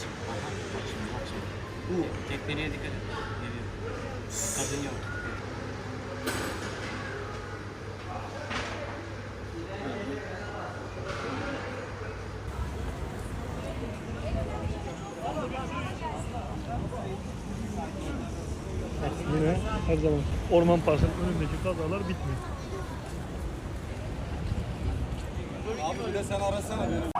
şimdi. Aha, bak şimdi bak şimdi. Bu tekmeliğe dikkat et. Geliyor. Kadın yok. Yine her zaman orman parkının önündeki kazalar bitmiyor. Abi bir de sen arasana beni.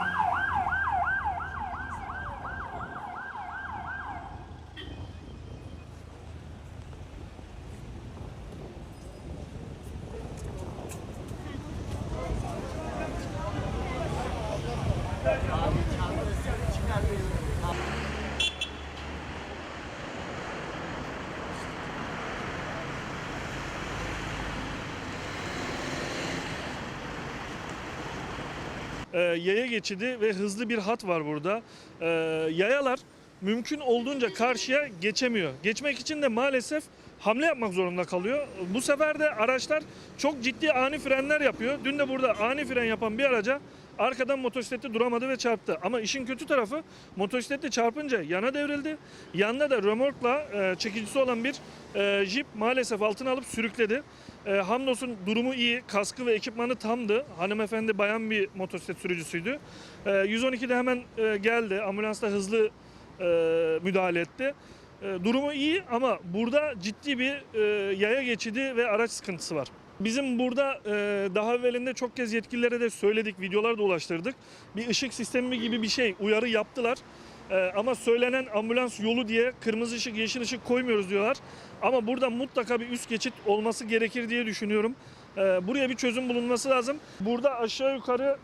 Ee, yaya geçidi ve hızlı bir hat var burada. Ee, yayalar mümkün olduğunca karşıya geçemiyor. Geçmek için de maalesef hamle yapmak zorunda kalıyor. Bu sefer de araçlar çok ciddi ani frenler yapıyor. Dün de burada ani fren yapan bir araca arkadan motosikleti duramadı ve çarptı. Ama işin kötü tarafı motosikletle çarpınca yana devrildi. Yanında da römorkla e, çekicisi olan bir e, jip maalesef altına alıp sürükledi. E, hamdolsun durumu iyi, kaskı ve ekipmanı tamdı. Hanımefendi bayan bir motosiklet sürücüsüydü. E, 112'de hemen e, geldi. Ambulansla hızlı e, müdahale etti. E, durumu iyi ama burada ciddi bir e, yaya geçidi ve araç sıkıntısı var. Bizim burada e, daha evvelinde çok kez yetkililere de söyledik, videolar da ulaştırdık. Bir ışık sistemi gibi bir şey uyarı yaptılar. E, ama söylenen ambulans yolu diye kırmızı ışık, yeşil ışık koymuyoruz diyorlar. Ama burada mutlaka bir üst geçit olması gerekir diye düşünüyorum. E, buraya bir çözüm bulunması lazım. Burada aşağı yukarı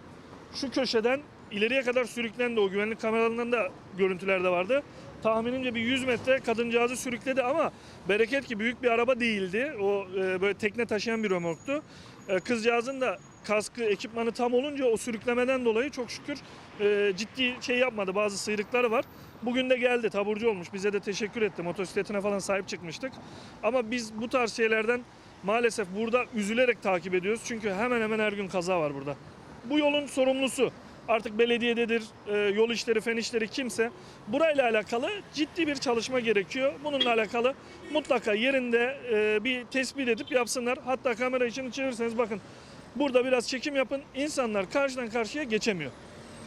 şu köşeden ileriye kadar sürüklendi o güvenlik kameralarından da görüntülerde vardı. Tahminimce bir 100 metre kadıncağızı sürükledi ama bereket ki büyük bir araba değildi. O e, böyle tekne taşıyan bir römorktu. E, kızcağızın da kaskı, ekipmanı tam olunca o sürüklemeden dolayı çok şükür e, ciddi şey yapmadı. Bazı sıyrıkları var. Bugün de geldi, taburcu olmuş. Bize de teşekkür etti. Motosikletine falan sahip çıkmıştık. Ama biz bu tarz şeylerden maalesef burada üzülerek takip ediyoruz. Çünkü hemen hemen her gün kaza var burada. Bu yolun sorumlusu artık belediyededir, e, yol işleri, fen işleri kimse. Burayla alakalı ciddi bir çalışma gerekiyor. Bununla alakalı mutlaka yerinde e, bir tespit edip yapsınlar. Hatta kamera için çevirirseniz bakın burada biraz çekim yapın. İnsanlar karşıdan karşıya geçemiyor.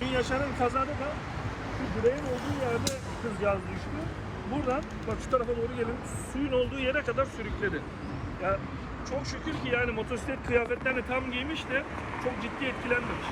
Dün yaşanan kazada da şu direğin olduğu yerde kızcağız düştü. Buradan bak şu tarafa doğru gelin suyun olduğu yere kadar sürükledi. Ya çok şükür ki yani motosiklet kıyafetlerini tam giymiş de çok ciddi etkilenmemiş.